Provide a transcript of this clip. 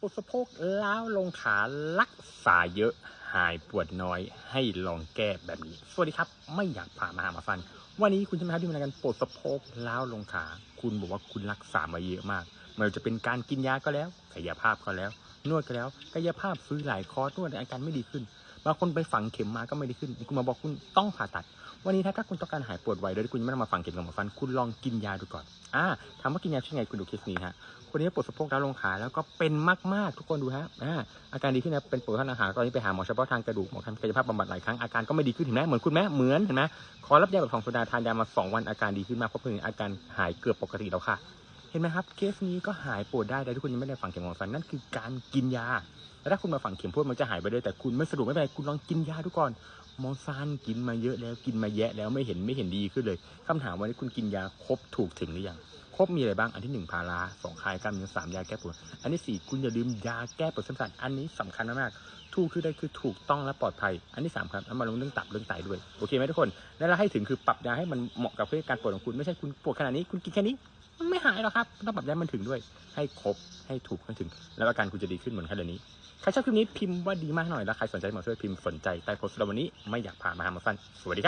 ปวดสะโพกล้าวลงขารักษาเยอะหายปวดน้อยให้ลองแก้แบบนี้ สวัสดีครับ ไม่อยากผ่ามาหามาฟัน วันนี้คุณจะมาที่มากันปวดสะโพกล้าวลงขา คุณบอกว่าคุณรักษามาเยอะมาก ไม่ว่าจะเป็นการกินยาก็แล้วกายภาพก็แล้ว นวดก็แล้วกายภาพซื้อหลายคอร์สนวดอาการไม่ดีขึ้นบางคนไปฝังเข็มมาก็ไม่ดีขึ้น คุณมาบอกคุณต้องผ่าตัด วันนี้ถ้าคุณต้องการหายปวดไวโดยที่คุณไม่ต้องมาฝังเข็มกับหมอฟัน คุณลองกินยาดูก่อนอ่าถามว่ากินยาช่วยไงคุณดูเคสนี้ฮะคนนี้ปวดสะโพกแล้วลงขาแล้วก็เป็นมากๆทุกคนดูฮะอ่าอาการดีขึ้นนะเป็นปวดข้างอาหารตอนนี้ไปหาหมอเฉพาะทางกระดูกหมอทำกายภาพบำบัดหลายครั้งอาการก็ไม่ดีขึ้นเห็นไหมเหมือนคุณแม่เหมือนเห็นไหมขอรับยาแบบของโซดาทานยามาสองวันอาการดีขึ้นมากเพราะเพิ่งอาการหายเกือบปกติแล้วค่ะ เห็นไหมครับเคสนี้ก็หายปวดได้โดยที่คุณยังไม่ได้ฝังเข็มหมอฟันนั่นคือการกินยาแล้วถ้าคุณมาฝังเข็มพวดมันจะหายไปเลยแต่คุณไม่สะดวกไม่เป็นไรคุณลองกินยาดูก่อนหมอฟันกินมาเยอะแล้วกินมาแยะแล้วไม่เห็นไม่เห็นดีขึ้นเลยคำถามวันนี้คุณกินยาครบถูกถึงหรือยังครบมีอะไรบ้างอันที่หนึ่งพาราสองคลายกล้ามเนื้อสามยาแก้ปวดอันที่สี่คุณอย่าลืมยาแก้ปวดเส้นประสาทอันนี้สำคัญมากๆถูกคือได้คือถูกต้องและปลอดภัย อันที่สามครับแล้วมาลงเรื่องตับเรื่องไตด้วยโอเคไหมทุกคนแล้วเราให้ถึงคือปรับยาให้มันเหมาะกับเรื่อการปวดของคุณไม่ใช่คุณปวดขนาดนี้คุณกินแค่นี้ ไม่หายหรอกครับต้องปรับยาให้มันถึงด้วย ให้ครบให้ถูกให้ถึง แล้วอาการคุณจะดีขึ้นเหมือนแค่เดี๋ยวนี้ใครชอบคลิปนี้พิมพ์ว่าดีมากหน่อยแล้วใครสนใจหมอช่วยพิมพ์สนใจใต้โพสต์เราวันนี้ไม่อยากพามาหาหมอฟันสวัสดีครับ